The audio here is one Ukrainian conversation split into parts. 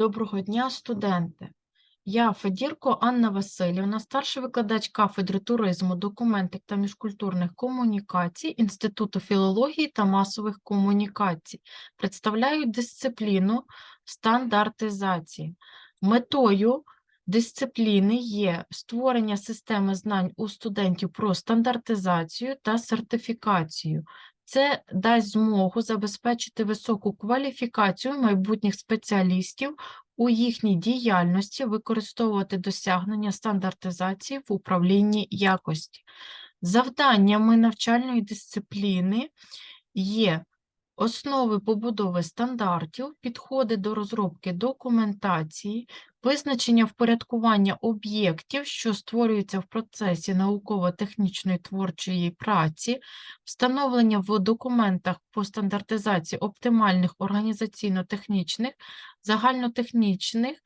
Доброго дня, студенти! Я Федірко Анна Васильівна, старший викладач кафедри туризму, документик та міжкультурних комунікацій Інституту філології та масових комунікацій. Представляю дисципліну стандартизації. Метою дисципліни є створення системи знань у студентів про стандартизацію та сертифікацію. Це дасть змогу забезпечити високу кваліфікацію майбутніх спеціалістів у їхній діяльності, використовувати досягнення стандартизації в управлінні якості. Завданнями навчальної дисципліни є основи побудови стандартів, підходи до розробки документації, визначення впорядкування об'єктів, що створюються в процесі науково-технічної творчої праці, встановлення в документах по стандартизації оптимальних організаційно-технічних, загальнотехнічних,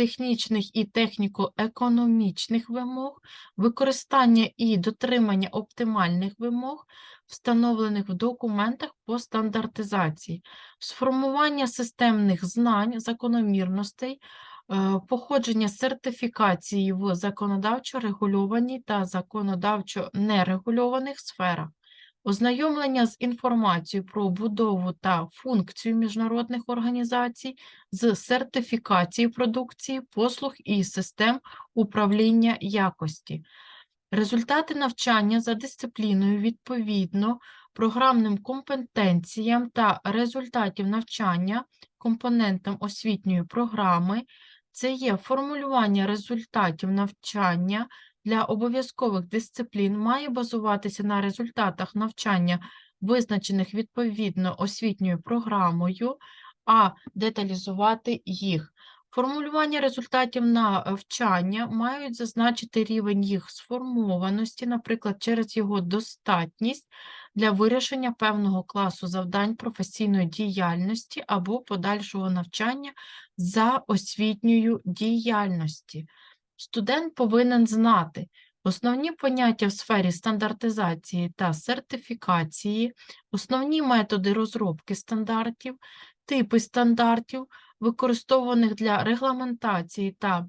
технічних і техніко-економічних вимог, використання і дотримання оптимальних вимог, встановлених в документах по стандартизації, сформування системних знань, закономірностей, е, походження сертифікації в законодавчо регульованій та законодавчо нерегульованих сферах, ознайомлення з інформацією про будову та функцію міжнародних організацій, з сертифікації продукції, послуг і систем управління якості. Результати навчання за дисципліною відповідно програмним компетенціям та результатів навчання компонентам освітньої програми це є формулювання результатів навчання для обов'язкових дисциплін має базуватися на результатах навчання, визначених відповідно освітньою програмою, а деталізувати їх. Формулювання результатів навчання мають зазначити рівень їх сформованості, наприклад, через його достатність для вирішення певного класу завдань професійної діяльності або подальшого навчання за освітньою діяльності. Студент повинен знати основні поняття в сфері стандартизації та сертифікації, основні методи розробки стандартів, типи стандартів, використовуваних для регламентації та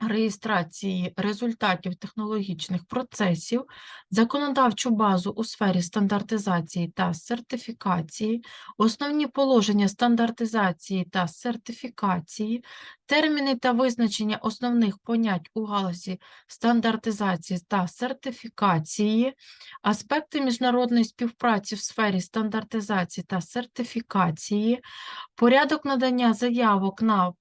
реєстрації результатів технологічних процесів, законодавчу базу у сфері стандартизації та сертифікації, основні положення стандартизації та сертифікації, терміни та визначення основних понять у галузі стандартизації та сертифікації, аспекти міжнародної співпраці в сфері стандартизації та сертифікації, порядок надання заявок на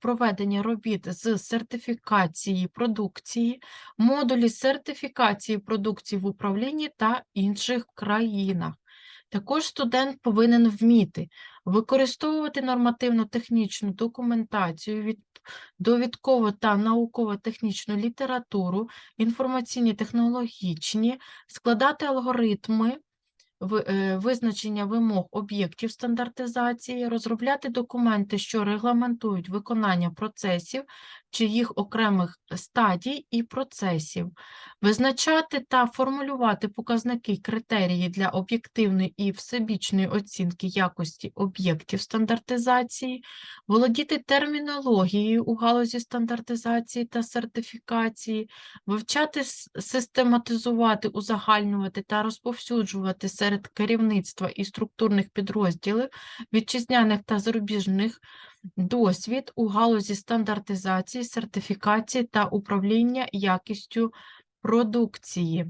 проведення робіт з сертифікації продукції, модулі сертифікації продукції в управлінні та інших країнах. Також студент повинен вміти використовувати нормативно-технічну документацію, від- довідкову та науково-технічну літературу, інформаційні технологічні, складати алгоритми, е, визначення вимог об'єктів стандартизації, розробляти документи, що регламентують виконання процесів чи їх окремих стадій і процесів, визначати та формулювати показники критерії для об'єктивної і всебічної оцінки якості об'єктів стандартизації, володіти термінологією у галузі стандартизації та сертифікації, вивчати, систематизувати, узагальнювати та розповсюджувати серед керівництва і структурних підрозділів вітчизняних та зарубіжних досвід у галузі стандартизації, сертифікації та управління якістю продукції.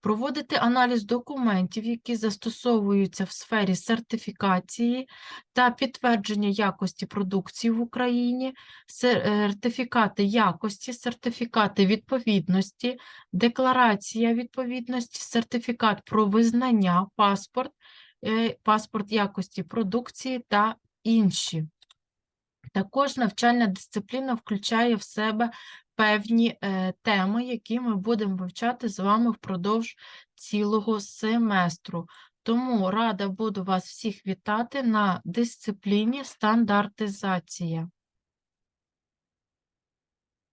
Проводити аналіз документів, які застосовуються в сфері сертифікації та підтвердження якості продукції в Україні, сертифікати якості, сертифікати відповідності, декларація відповідності, сертифікат про визнання, паспорт, е, паспорт якості продукції та інші. Також навчальна дисципліна включає в себе певні е, теми, які ми будемо вивчати з вами впродовж цілого семестру. Тому рада буду вас всіх вітати на дисципліні стандартизація.